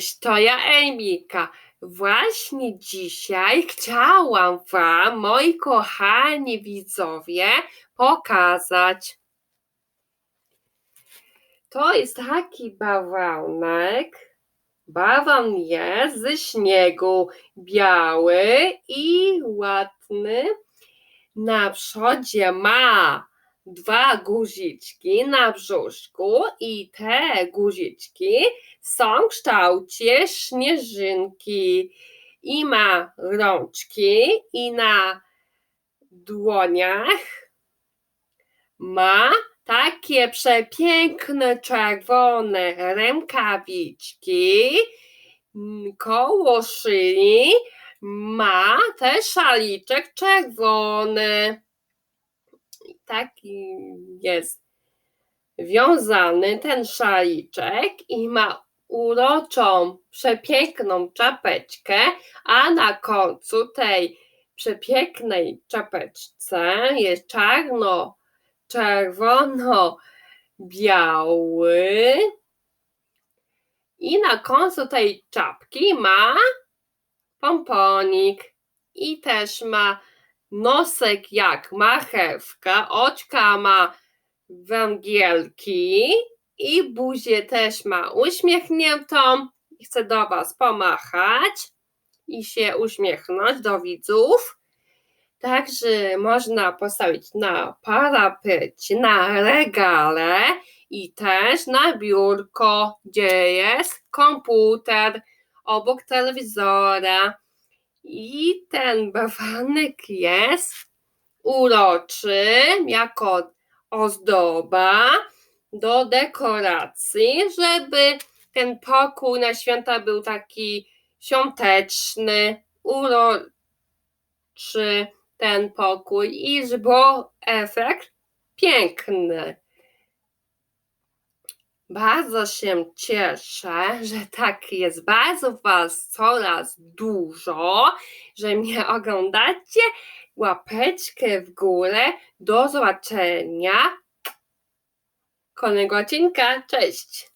Cześć, to ja Emilka. Właśnie dzisiaj chciałam Wam, moi kochani widzowie, pokazać. To jest taki bałwanek. Bałwan jest ze śniegu, biały i ładny. Na przodzie ma dwa guziczki na brzuszku i te guziczki są w kształcie śnieżynki. I ma rączki i na dłoniach ma takie przepiękne czerwone rękawiczki. Koło szyi ma też szaliczek czerwony taki jest wiązany ten szaliczek i ma uroczą, przepiękną czapeczkę, a na końcu tej przepięknej czapeczce jest czarno, czerwono, biały. I na końcu tej czapki ma pomponik i też ma nosek jak marchewka, oczka ma węgielki i buzię też ma uśmiechniętą. Chcę do Was pomachać i się uśmiechnąć do widzów. Także można postawić na parapecie, na regale i też na biurko, gdzie jest komputer obok telewizora. I ten bawanek jest uroczy jako ozdoba do dekoracji, żeby ten pokój na święta był taki świąteczny, uroczy ten pokój i żeby był efekt piękny. Bardzo się cieszę, że tak jest bardzo Was coraz dużo, że mnie oglądacie. Łapeczkę w górę. Do zobaczenia. Kolejnego odcinka. Cześć.